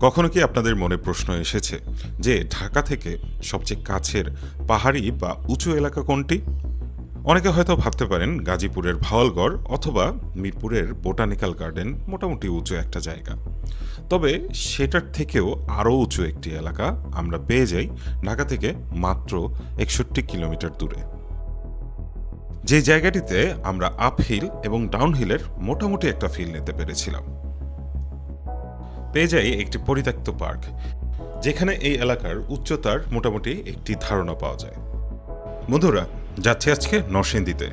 কখনো কি আপনাদের মনে প্রশ্ন এসেছে যে ঢাকা থেকে সবচেয়ে কাছের পাহাড়ি বা উঁচু এলাকা কোনটি? অনেকে হয়তো ভাবতে পারেন গাজীপুরের ভাওয়ালগড় অথবা মিরপুরের বোটানিক্যাল গার্ডেন মোটামুটি উঁচু একটা জায়গা। তবে সেটার থেকেও আরও উঁচু একটি এলাকা আমরা পেয়ে যাই ঢাকা থেকে মাত্র একষট্টি কিলোমিটার দূরে। যে জায়গাটিতে আমরা আপহিল এবং ডাউনহিলের মোটামুটি একটা ফিল নিতে পেরেছিলাম। পেয়ে যাই একটি পরিত্যক্ত পার্ক, যেখানে এই এলাকার উচ্চতার মোটামুটি একটি ধারণা পাওয়া যায়। বন্ধুরা, যাচ্ছি আজকে নরসিংদীতে।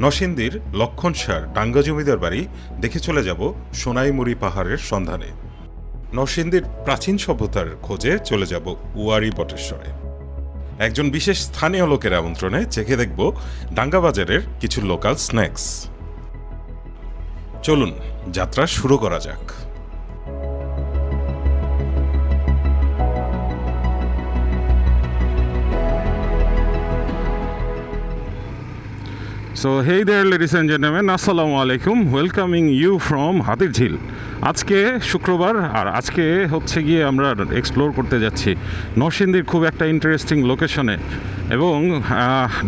নরসিংদীর লক্ষণ সার ডাঙ্গা জমিদার বাড়ি দেখে চলে যাব সোনাইমুড়ি পাহাড়ের সন্ধানে। নরসিংদীর প্রাচীন সভ্যতার খোঁজে চলে যাব উয়ারি বটেশ্বরে। একজন বিশেষ স্থানীয় লোকের আমন্ত্রণে চেখে দেখব ডাঙ্গা বাজারের কিছু লোকাল স্ন্যাক্স। চলুন, যাত্রা শুরু করা যাক। So hey there ladies and gentlemen, আসসালামু আলাইকুম ওয়েলকামিং ইউ ফ্রম হাতির ঝিল আজকে শুক্রবার আর আজকে হচ্ছে গিয়ে আমরা এক্সপ্লোর করতে যাচ্ছি নরসিংদীর খুব একটা ইন্টারেস্টিং লোকেশনে এবং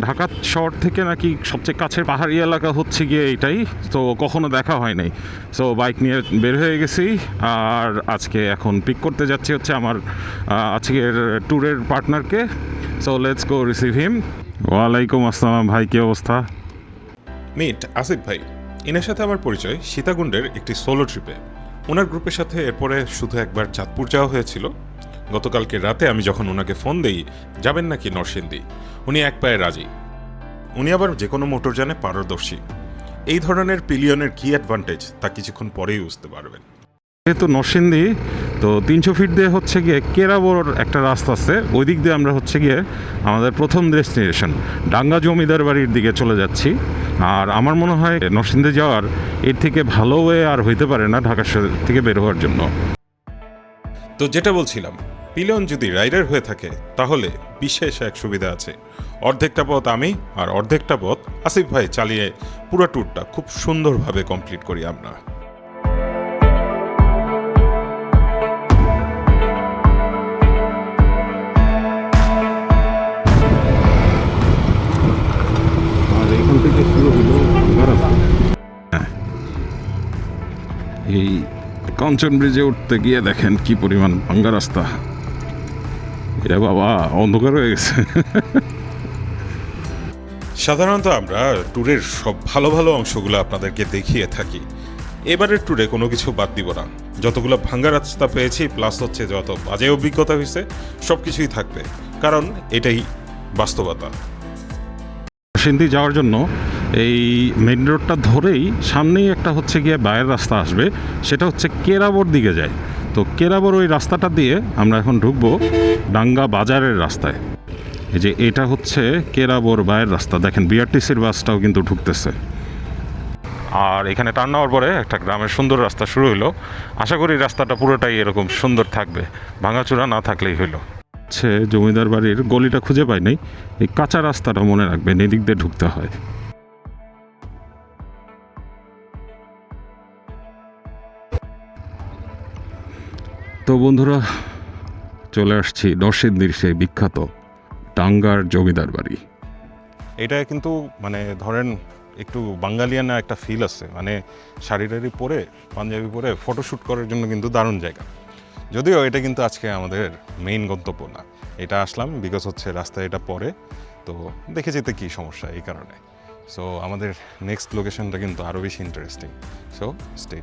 ঢাকা শহর থেকে নাকি সবচেয়ে কাছের পাহাড়ি এলাকা হচ্ছে গিয়ে এইটাই। তো কখনো দেখা হয় নাই। সো বাইক নিয়ে বের হয়ে গেছি। আর আজকে এখন পিক করতে যাচ্ছি হচ্ছে আমার আজকের ট্যুরের পার্টনারকে so let's go receive him ওয়ালাইকুম আসসালাম ভাই কী অবস্থা? মিট আসিফ ভাই এনার সাথে আমার পরিচয় সীতাকুণ্ডের একটি সোলো ট্রিপে ওনার গ্রুপের সাথে এরপরে শুধু একবার চাঁদপুর যাওয়া হয়েছিল। গতকালকে রাতে আমি যখন ওনাকে ফোন দিই, যাবেন নাকি নরসিংদী? উনি এক পায়ে রাজি। উনি আবার যে কোনো মোটরযানে পারদর্শী। এই ধরনের পিলিয়নের কি অ্যাডভান্টেজ তা কিছুক্ষণ পরেই বুঝতে পারবেন। যেহেতু নরসিংদী, তো তিনশো ফিট দিয়ে হচ্ছে গিয়ে কেরাবর একটা রাস্তা আছে। ওই দিক দিয়ে আমরা হচ্ছে গিয়ে আমাদের প্রথম ডেস্টিনেশন ডাঙ্গা জমিদার বাড়ির দিকে চলে যাচ্ছি। আর আমার মনে হয় নরসিংদী যাওয়ার এর থেকে ভালো ওয়ে আর হইতে পারে না ঢাকা থেকে বের হওয়ার জন্য। তো যেটা বলছিলাম পিলিয়ন যদি রাইডার হয়ে থাকে, তাহলে বিশেষ এক সুবিধা আছে। অর্ধেকটা পথ আমি আর অর্ধেকটা পথ আসিফ ভাই চালিয়ে পুরো ট্যুরটা খুব সুন্দরভাবে কমপ্লিট করি আমরা। এই কাঞ্চন ব্রিজে উঠতে গিয়ে দেখেন কি পরিমাণ ভাঙ্গা রাস্তা। এ বাবা অন্ধকার হয়ে গেছে। সাধারণত আমরা ট্যুরের সব ভালো ভালো অংশগুলো আপনাদেরকে দেখিয়ে থাকি। এবারের ট্যুরে কোনো কিছু বাদ দিব না। যতগুলো ভাঙ্গা রাস্তা পেয়েছি প্লাস হচ্ছে যত বাজে অভিজ্ঞতা হয়েছে সব কিছুই থাকবে। কারণ এটাই বাস্তবতা। সিন্ধি যাওয়ার জন্য এই মেন রোডটা ধরেই সামনেই একটা হচ্ছে গিয়ে বাইরের রাস্তা আসবে, সেটা হচ্ছে কেরাবর দিকে যায়। তো কেরাবর ওই রাস্তাটা দিয়ে আমরা এখন ঢুকবো ডাঙ্গা বাজারের রাস্তায়। এই যে এটা হচ্ছে কেরাবর বাইরের রাস্তা। দেখেন বিআরটিসির বাসটাও কিন্তু ঢুকতেছে। আর এখানে টার্ন নেওয়ার পরে একটা গ্রামের সুন্দর রাস্তা শুরু হলো আশা করি রাস্তাটা পুরোটাই এরকম সুন্দর থাকবে। ভাঙাচূড়া না থাকলেই হলো হচ্ছে জমিদার বাড়ির গলিটা খুঁজে পাই নাই। এই কাঁচা রাস্তাটা মনে রাখবেন, এদিক দিয়ে ঢুকতে হয়। তো বন্ধুরা, চলে আসছি নরসিংদীর সেই বিখ্যাত টাঙ্গার জমিদার বাড়ি। এটা কিন্তু মানে ধরেন একটু বাঙালিয়ানা একটা ফিল আছে। মানে শাড়ি টাড়ি পরে, পাঞ্জাবি পরে ফটোশ্যুট করার জন্য কিন্তু দারুণ জায়গা। যদিও এটা কিন্তু আজকে আমাদের মেইন গন্তব্য না। এটা আসলাম বিকজ হচ্ছে রাস্তায় এটা পরে। তো দেখে যেতে কী সমস্যা এই কারণে। সো আমাদের নেক্সট লোকেশনটা কিন্তু আরও বেশি ইন্টারেস্টিং সো স্টে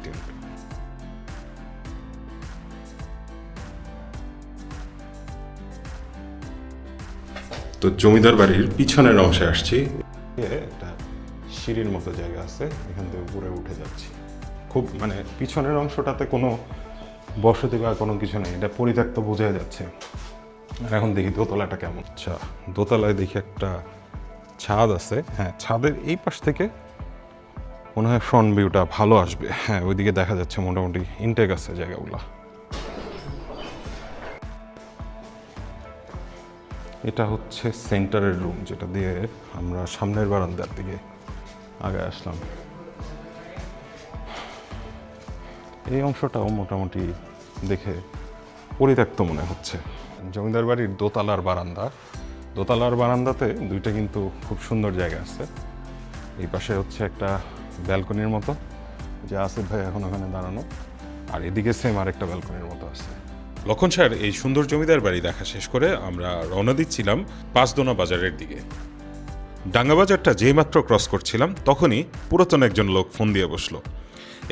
তো জমিদার বাড়ির পিছনের অংশে আসছি। একটা সিঁড়ির মতো জায়গা আছে, এখান থেকে উপরে উঠে যাচ্ছি। খুব মানে পিছনের অংশটাতে কোনো বসতি বা কোনো কিছু নেই, এটা পরিত্যক্ত বোঝা যাচ্ছে। আর এখন দেখি দোতলাটা কেমন। আচ্ছা দোতলায় দেখি একটা ছাদ আছে। হ্যাঁ ছাদের এই পাশ থেকে মনে হয় ফ্রন্ট ভিউটা ভালো আসবে। হ্যাঁ ওইদিকে দেখা যাচ্ছে মোটামুটি ইনটেক আছে জায়গাগুলো। এটা হচ্ছে সেন্টারের রুম, যেটা দিয়ে আমরা সামনের বারান্দার দিকে আগে আসলাম। এই অংশটাও মোটামুটি দেখে পরিত্যক্ত মনে হচ্ছে। জমিদার বাড়ির দোতলার বারান্দা। দোতলার বারান্দাতে দুইটা কিন্তু খুব সুন্দর জায়গা আছে। এই পাশে হচ্ছে একটা ব্যালকনির মতো, যে আসিফ ভাই এখন ওখানে দাঁড়ানো। আর এদিকে সেম আরেকটা ব্যালকনির মতো আছে। লক্ষণ স্যার এই সুন্দর জমিদার বাড়ি দেখা শেষ করে আমরা রওনা দিচ্ছিলাম পাঁচদোনা বাজারের দিকে। ডাঙ্গা বাজারটা যেইমাত্র ক্রস করছিলাম, তখনই পুরাতন একজন লোক ফোন দিয়ে বসল।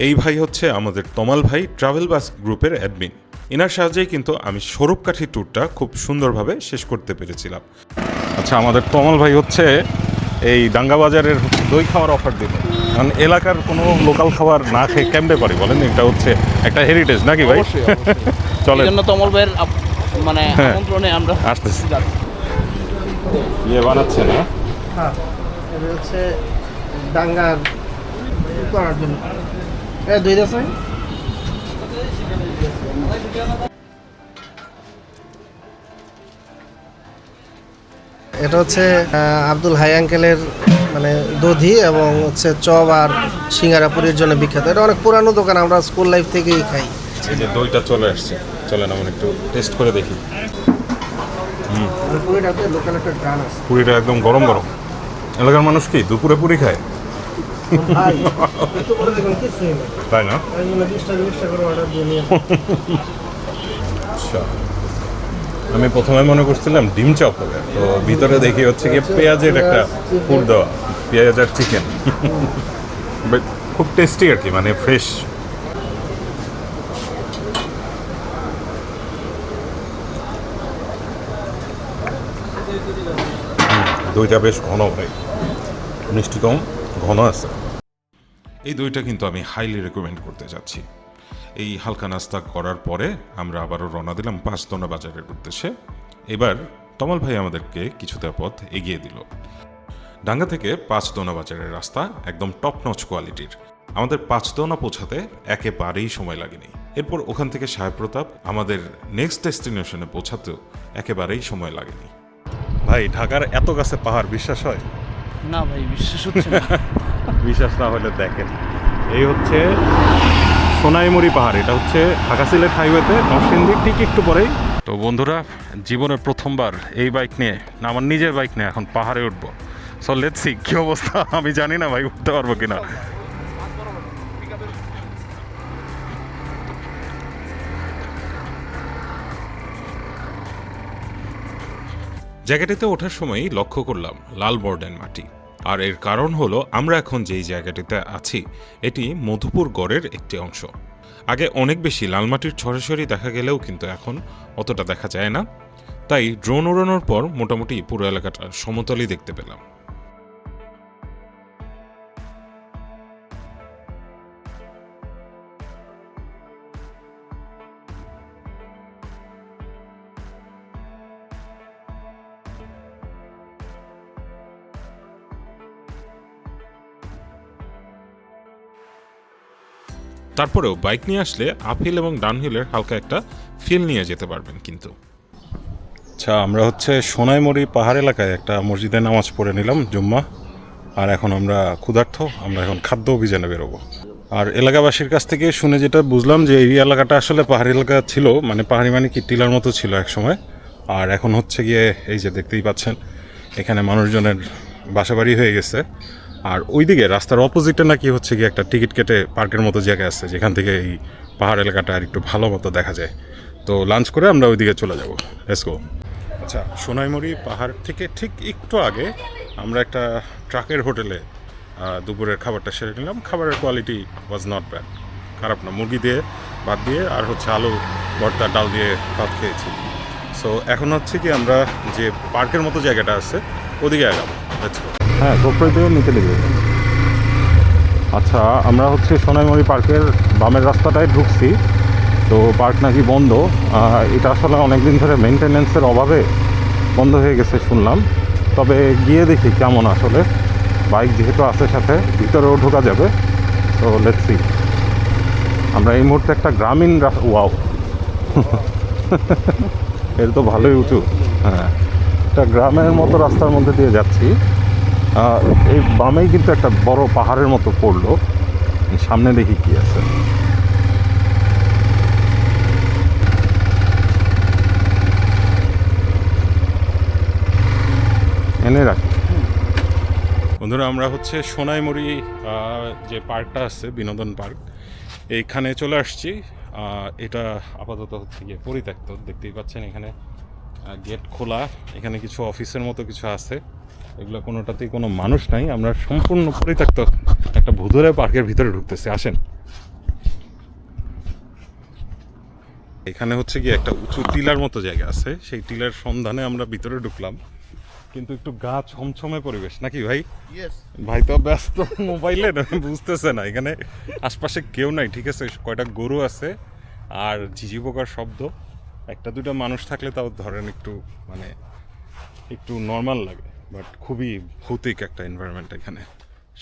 এই ভাই হচ্ছে আমাদের তমাল ভাই, ট্রাভেল বাস গ্রুপের অ্যাডমিন। এনার সাহায্যেই কিন্তু আমি স্বরূপকাঠি ট্যুরটা খুব সুন্দরভাবে শেষ করতে পেরেছিলাম। আচ্ছা আমাদের তমাল ভাই হচ্ছে এই ডাঙ্গা বাজারের দই খাওয়ার অফার দিল। কারণ এলাকার কোনো লোকাল খাবার না খেয়ে কেমনে পারি বলেন? এটা হচ্ছে একটা হেরিটেজ নাকি ভাই? অবশ্যই অবশ্যই। চলে জন্য তমল ভাইয়ের আপ- মানে হ্যাঁ। আমন্ত্রণে আমরা আসতেছি। ইয়ে বানাচ্ছে না হ্যাঁ এটা হচ্ছে ডাঙ্গার করার জন্য। এ দুই দাস এটা হচ্ছে আহ, আব্দুল হাই আঙ্কেলের মানে দধি এবং হচ্ছে চপ আর সিঙ্গারাপুরের জন্য বিখ্যাত। এটা অনেক পুরানো দোকান আমরা স্কুল লাইফ থেকেই খাই। এই যে দইটা চলে আসছে। চলেন আমরা একটু টেস্ট করে দেখি। পুরীটাতে লোকাল একটা গান আছে। পুরিটা একদম গরম গরম। এলাকার মানুষ কি দুপুরে পুরি খায়? তাই না। আচ্ছা। আমি প্রথমে মনে করছিলাম ডিম চপ হবে, তো ভিতরে দেখি হচ্ছে কি পেঁয়াজের একটা ফুড দেওয়া, পেঁয়াজ আর চিকেন খুব টেস্টি আর কি মানে ফ্রেশ দইটা বেশ ঘন ভাই। মিষ্টি কম, ঘন আছে। এই দইটা কিন্তু আমি হাইলি রেকমেন্ড করতে যাচ্ছি। এই হালকা নাস্তা করার পরে আমরা আবারও রওনা দিলাম পাঁচদোনা বাজারের উদ্দেশ্যে। এবার তমাল ভাই আমাদেরকে কিছুটা পথ এগিয়ে দিল। ডাঙ্গা থেকে পাঁচদোনা বাজারের রাস্তা একদম টপ নচ কোয়ালিটির আমাদের পাঁচদোনা পৌঁছাতে একেবারেই সময় লাগেনি। এরপর ওখান থেকে সাহেব প্রতাপ আমাদের নেক্সট ডেস্টিনেশনে পৌঁছাতেও একেবারেই সময় লাগেনি। ভাই ঢাকার এত কাছে পাহাড় বিশ্বাস হয়? না ভাই বিশ্বাস হচ্ছে না। বিশ্বাস না হলে দেখেন। এই হচ্ছে সোনাইমুড়ি পাহাড় এটা হচ্ছে ঢাকা সিলেট হাইওয়েতে নরসিংদীর ঠিক একটু পরেই। তো বন্ধুরা জীবনের প্রথমবার এই বাইক নিয়ে না আমার নিজের বাইক নিয়ে এখন পাহাড়ে উঠবো। সো লেটস সি কি অবস্থা? আমি জানি না ভাই উঠতে পারব কিনা। জায়গাটিতে ওঠার সময়ই লক্ষ্য করলাম লাল বর্ডেন মাটি। আর এর কারণ হলো আমরা এখন যেই জায়গাটিতে আছি, এটি মধুপুর গড়ের একটি অংশ। আগে অনেক বেশি লালমাটির ছড়াছড়ি দেখা গেলেও কিন্তু এখন অতটা দেখা যায় না। তাই ড্রোন ওড়ানোর পর মোটামুটি পুরো এলাকাটা সমতলই দেখতে পেলাম। তারপরেও বাইক নিয়ে আসলে আপহিল এবং ডাউনহিলের হালকা একটা ফিল নিয়ে যেতে পারবেন কিন্তু। আচ্ছা আমরা হচ্ছে সোনাইমুড়ি পাহাড় এলাকায় একটা মসজিদে নামাজ পড়ে নিলাম জুম্মা। আর এখন আমরা ক্ষুধার্থ আমরা এখন খাদ্য অভিযানে বেরোবো। আর এলাকাবাসীর কাছ থেকে শুনে যেটা বুঝলাম যে এই এলাকাটা আসলে পাহাড়ি এলাকা ছিল মানে পাহাড়ি মানে কি টিলার মতো ছিল এক সময়। আর এখন হচ্ছে গিয়ে এই যে দেখতেই পাচ্ছেন, এখানে মানুষজনের বাসাবাড়ি হয়ে গেছে। আর ওইদিকে রাস্তার অপোজিটে নাকি হচ্ছে কি একটা টিকিট কেটে পার্কের মতো জায়গা আছে, যেখান থেকে এই পাহাড় এলাকাটা আর একটু ভালো মতো দেখা যায়। তো লাঞ্চ করে আমরা ওইদিকে চলে যাব। লেটস গো আচ্ছা সোনাইমুড়ি পাহাড় থেকে ঠিক একটু আগে আমরা একটা ট্রাকের হোটেলে দুপুরের খাবারটা সেরে নিলাম। খাবারের কোয়ালিটি ওয়াজ নট ব্যাড খারাপ না, মুরগি দিয়ে ভাত দিয়ে আর হচ্ছে আলু, ভর্তা, ডাল দিয়ে ভাত খেয়েছি। সো এখন হচ্ছে কি আমরা যে পার্কের মতো জায়গাটা আছে, ওদিকে আগাবো। লেটস গো হ্যাঁ গোপ্রতে নিতে লেগে আচ্ছা আমরা হচ্ছে সোনাইমুড়ি পার্কের বামের রাস্তাটায় ঢুকছি। তো পার্ক নাকি বন্ধ। এটা আসলে অনেকদিন ধরে মেনটেনেন্সের অভাবে বন্ধ হয়ে গেছে শুনলাম। তবে গিয়ে দেখি কেমন আসলে। বাইক যেহেতু আছে সাথে, ভিতরেও ঢোকা যাবে। তো লেটসি আমরা এই মুহূর্তে একটা গ্রামীণ ওয়াও এর তো ভালোই উঁচু। হ্যাঁ একটা গ্রামের মতো রাস্তার মধ্যে দিয়ে যাচ্ছি। এই বামেই কিন্তু একটা বড় পাহাড়ের মতো পড়ল। সামনে দেখি কি আছে। এনে রাখি। বন্ধুরা, আমরা হচ্ছে সোনাইমুড়ি যে পার্কটা আছে, বিনোদন পার্ক, এইখানে চলে আসছি। এটা আপাতত হচ্ছে গিয়ে পরিত্যক্ত। দেখতেই পাচ্ছেন এখানে গেট খোলা। এখানে কিছু অফিসের মতো কিছু আছে। এগুলো কোনোটাতেই কোনো মানুষ নাই আমরা সম্পূর্ণ পরিত্যক্ত। একটা ভুতুরে পার্কের ভিতরে ঢুকতেছি আসেন। এখানে হচ্ছে কি একটা উঁচু টিলার মতো জায়গা আছে সেই টিলার সন্ধানে আমরা ভিতরে ঢুকলাম। কিন্তু একটু গা ছমছমে পরিবেশ নাকি ভাই? ভাই তো ব্যস্ত মোবাইলে বুঝতেছে না। এখানে আশপাশে কেউ নাই ঠিক আছে? কয়টা গরু আছে আর ঝিঝি পোকার শব্দ। একটা দুটো মানুষ থাকলে তাও ধরেন একটু মানে একটু নর্মাল লাগে। বাট খুবই ভৌতিক একটা এনভায়রনমেন্ট এখানে।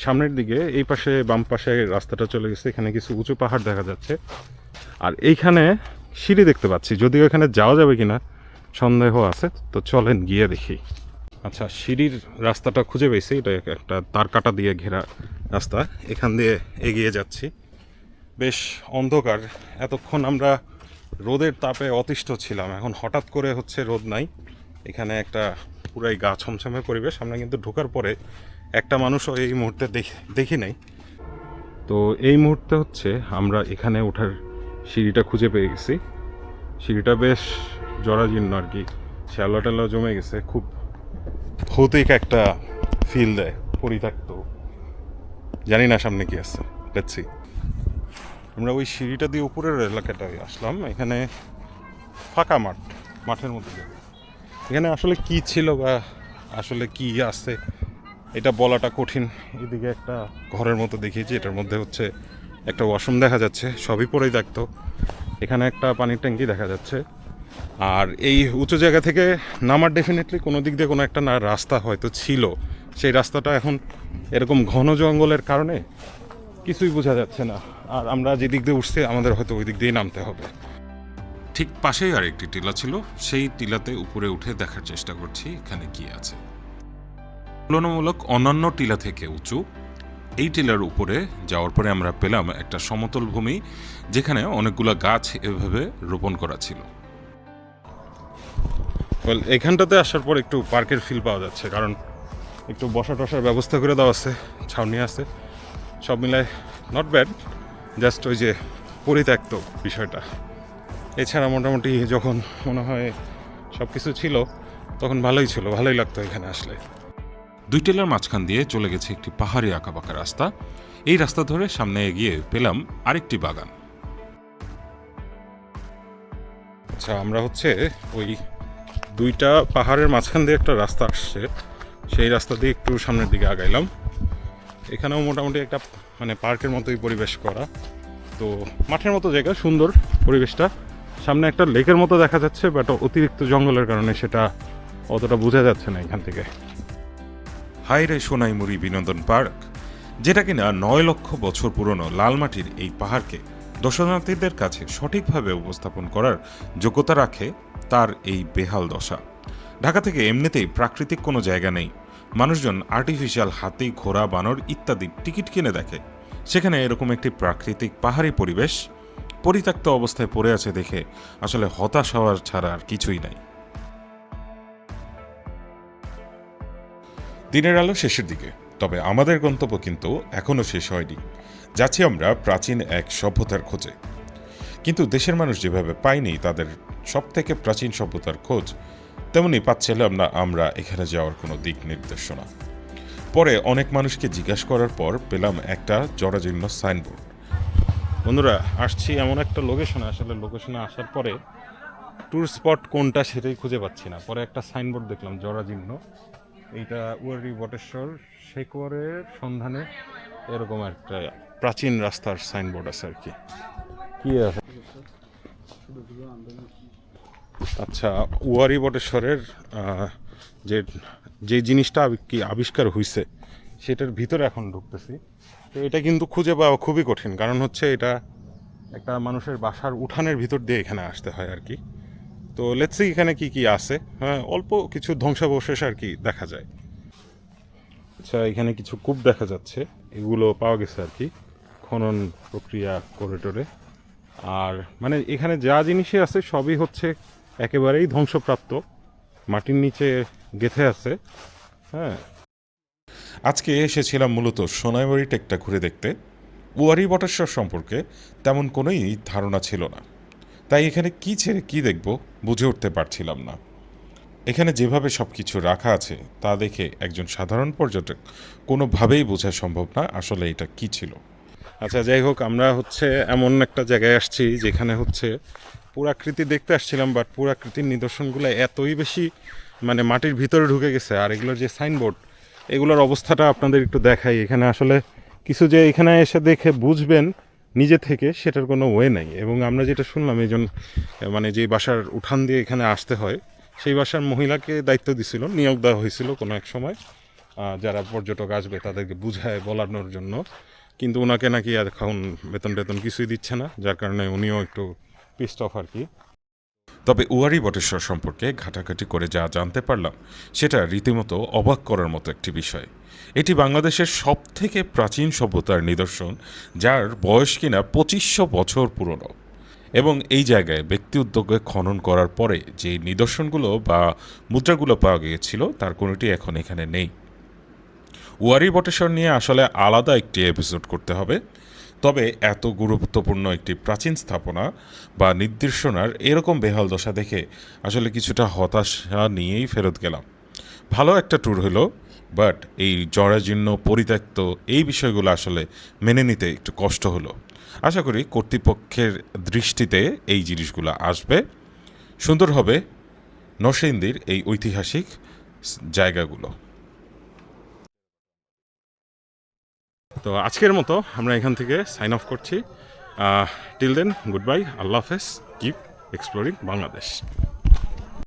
সামনের দিকে, এই পাশে, বাম পাশে রাস্তাটা চলে গেছে, এখানে কিছু উঁচু পাহাড় দেখা যাচ্ছে। আর এইখানে সিঁড়ি দেখতে পাচ্ছি, যদিও এখানে যাওয়া যাবে কিনা সন্দেহ আছে, তো চলেন গিয়ে দেখি। আচ্ছা সিঁড়ির রাস্তাটা খুঁজে পেয়েছি, এটা একটা তার কাটা দিয়ে ঘেরা রাস্তা, এখান দিয়ে এগিয়ে যাচ্ছি। বেশ অন্ধকার, এতক্ষণ আমরা রোদের তাপে অতিষ্ঠ ছিলাম, এখন হঠাৎ করে হচ্ছে রোদ নাই। এখানে একটা পুরাই গা ছমছমে পরিবেশ। আমরা কিন্তু ঢোকার পরে একটা মানুষও এই মুহূর্তে দেখি দেখি নাই। তো এই মুহূর্তে হচ্ছে আমরা এখানে ওঠার সিঁড়িটা খুঁজে পেয়ে গেছি। সিঁড়িটা বেশ জরাজীর্ণ আর কি। শ্যালো টেলো জমে গেছে। খুব ভৌতিক একটা ফিল দেয়, পরিত্যক্ত। জানি না সামনে কি আছে। দেখছি আমরা ওই সিঁড়িটা দিয়ে উপরের এলাকাটায় আসলাম। এখানে ফাঁকা মাঠ, মাঠের মধ্যে। এখানে আসলে কি ছিল বা আসলে কি আছে, এটা বলাটা কঠিন। এদিকে একটা ঘরের মতো দেখিয়েছি, এটার মধ্যে হচ্ছে একটা ওয়াশরুম দেখা যাচ্ছে, সবই পরেই দেখতো এখানে একটা পানির ট্যাঙ্কি দেখা যাচ্ছে। আর এই উঁচু জায়গা থেকে নামার ডেফিনেটলি কোনো দিক দিয়ে কোনো একটা না রাস্তা হয়তো ছিল। সেই রাস্তাটা এখন এরকম ঘন জঙ্গলের কারণে কিছুই বোঝা যাচ্ছে না। আর আমরা যে দিক দিয়ে উঠছি, আমাদের হয়তো ওই দিক দিয়েই নামতে হবে। ঠিক পাশেই আরেকটি টিলা ছিল। সেই টিলাতে উপরে উঠে দেখার চেষ্টা করছি, এখানে কি আছে। তুলনামূলক অন্যান্য টিলা থেকে উঁচু। এই টিলার উপরে যাওয়ার পরে আমরা পেলাম একটা সমতল ভূমি, যেখানে অনেকগুলো গাছ এভাবে রোপণ করা ছিল। এখানটাতে আসার পর একটু পার্কের ফিল পাওয়া যাচ্ছে, কারণ একটু বসা টসার ব্যবস্থা করে দেওয়া আছে, ছাউনি আছে। সব মিলায় নট ব্যাড জাস্ট ওই যে পরিত্যক্ত বিষয়টা। এছাড়া মোটামুটি যখন মনে হয় সব কিছু ছিল তখন ভালোই ছিল ভালোই লাগতো এখানে আসলে। দুই টিলার মাঝখান দিয়ে চলে গেছে একটি পাহাড়ি আঁকাবাঁকা রাস্তা। এই রাস্তা ধরে সামনে এগিয়ে পেলাম আরেকটি বাগান। আচ্ছা আমরা হচ্ছে ওই দুইটা পাহাড়ের মাঝখান দিয়ে একটা রাস্তা আসছে। সেই রাস্তা দিয়ে একটু সামনের দিকে আগাইলাম। এখানেও মোটামুটি একটা মানে পার্কের মতোই পরিবেশ করা। তো মাঠের মতো জায়গা সুন্দর পরিবেশটা। সামনে একটা লেকের মতো দেখা যাচ্ছে বাট অতিরিক্ত জঙ্গলের কারণে সেটা অতটা বোঝা যাচ্ছে না এখান থেকে। হাইরে সোনাইমুড়ি বিনোদন পার্ক, যেটা কিনা নয় লক্ষ বছর পুরনো লালমাটির এই পাহাড়কে দর্শনার্থীদের কাছে সঠিকভাবে উপস্থাপন করার যোগ্যতা রাখে তার এই বেহাল দশা। ঢাকা থেকে এমনিতেই প্রাকৃতিক কোনো জায়গা নেই। মানুষজন আর্টিফিশিয়াল হাতি, ঘোড়া, বানর ইত্যাদি টিকিট কিনে দেখে। সেখানে এরকম একটি প্রাকৃতিক পাহাড়ি পরিবেশ পরিত্যক্ত অবস্থায় পড়ে আছে দেখে আসলে হতাশ হওয়ার ছাড়া আর কিছুই নাই। দিনের আলো শেষের দিকে, তবে আমাদের গন্তব্য কিন্তু এখনও শেষ হয়নি। যাচ্ছি আমরা প্রাচীন এক সভ্যতার খোঁজে। কিন্তু দেশের মানুষ যেভাবে পায়নি তাদের সব থেকে প্রাচীন সভ্যতার খোঁজ, তেমনি পাচ্ছিলাম না আমরা এখানে যাওয়ার কোনো দিক নির্দেশনা। পরে অনেক মানুষকে জিজ্ঞাসা করার পর পেলাম একটা জরাজীর্ণ সাইনবোর্ড। বন্ধুরা, আসছি এমন একটা লোকেশনে আসলে লোকেশনে আসার পরে ট্যুর স্পট কোনটা সেটাই খুঁজে পাচ্ছি না। পরে একটা সাইনবোর্ড দেখলাম, জরাজীর্ণ। এইটা উয়ারি বটেশ্বর শেকোয়ারের সন্ধানে এরকম একটা প্রাচীন রাস্তার সাইনবোর্ড আছে আর কি। আছে? আচ্ছা উয়ারি বটেশ্বরের যে যে জিনিসটা কি আবিষ্কার হয়েছে সেটার ভিতরে এখন ঢুকতেছি। তো এটা কিন্তু খুঁজে পাওয়া খুবই কঠিন। কারণ হচ্ছে এটা একটা মানুষের বাসার উঠানের ভিতর দিয়ে এখানে আসতে হয় আর কি। তো লেটসি এখানে কি কি আছে। হ্যাঁ অল্প কিছু ধ্বংসাবশেষ আর কি দেখা যায়। আচ্ছা এখানে কিছু কূপ দেখা যাচ্ছে। এগুলো পাওয়া গেছে আর কি খনন প্রক্রিয়া করে টোরে আর মানে এখানে যা জিনিসই আছে সবই হচ্ছে একেবারেই ধ্বংসপ্রাপ্ত। মাটির নিচে গেথে আছে। হ্যাঁ আজকে এসেছিলাম মূলত সোনাইবাড়ি টেকটা ঘুরে দেখতে। ওয়ারি বটেশ্বর সম্পর্কে তেমন কোনোই ধারণা ছিল না। তাই এখানে কি ছেড়ে কি দেখব বুঝে উঠতে পারছিলাম না। এখানে যেভাবে সব কিছু রাখা আছে, তা দেখে একজন সাধারণ পর্যটক কোনোভাবেই বোঝা সম্ভব না আসলে এটা কি ছিল। আচ্ছা যাই হোক, আমরা হচ্ছে এমন একটা জায়গায় আসছি যেখানে হচ্ছে পুরাকৃতি দেখতে আসছিলাম বাট পুরাকৃতির নিদর্শনগুলো এতই বেশি মানে মাটির ভিতরে ঢুকে গেছে। আর এগুলোর যে সাইনবোর্ড এগুলোর অবস্থাটা আপনাদের একটু দেখাই। এখানে আসলে কিছু যে এখানে এসে দেখে বুঝবেন নিজে থেকে, সেটার কোনো ওয়ে নাই। এবং আমরা যেটা শুনলাম এইজন মানে যে বাসার উঠান দিয়ে এখানে আসতে হয়, সেই বাসার মহিলাকে দায়িত্ব দিছিল, নিয়োগ দেওয়া হয়েছিল কোনো এক সময়। যারা পর্যটক আসবে তাদেরকে বুঝায় বলানোর জন্য। কিন্তু ওনাকে নাকি এখন বেতন টেতন কিছুই দিচ্ছে না, যার কারণে উনিও একটু পিস্ট অফ আর কি। তবে উয়ারি বটেশ্বর সম্পর্কে ঘাটাঘাটি করে যা জানতে পারলাম, সেটা রীতিমতো অবাক করার মতো একটি বিষয়। এটি বাংলাদেশের সব থেকে প্রাচীন সভ্যতার নিদর্শন, যার বয়স কিনা পঁচিশশো বছর পুরনো। এবং এই জায়গায় ব্যক্তি উদ্যোগে খনন করার পরে যে নিদর্শনগুলো বা মুদ্রাগুলো পাওয়া গিয়েছিল, তার কোনোটি এখন এখানে নেই। ওয়ারি বটেশ্বর নিয়ে আসলে আলাদা একটি এপিসোড করতে হবে। তবে এত গুরুত্বপূর্ণ একটি প্রাচীন স্থাপনা বা নির্দেশনার এরকম বেহাল দশা দেখে আসলে কিছুটা হতাশা নিয়েই ফেরত গেলাম। ভালো একটা ট্যুর হলো বাট এই জরাজীর্ণ, পরিত্যক্ত এই বিষয়গুলো আসলে মেনে নিতে একটু কষ্ট হলো। আশা করি কর্তৃপক্ষের দৃষ্টিতে এই জিনিসগুলো আসবে। সুন্দর হবে নরসিংদীর এই ঐতিহাসিক জায়গাগুলো। তো আজকের মতো আমরা এখান থেকে সাইন অফ করছি। টিল দেন গুড বাই আল্লাহ হাফেজ কিপ এক্সপ্লোরিং বাংলাদেশ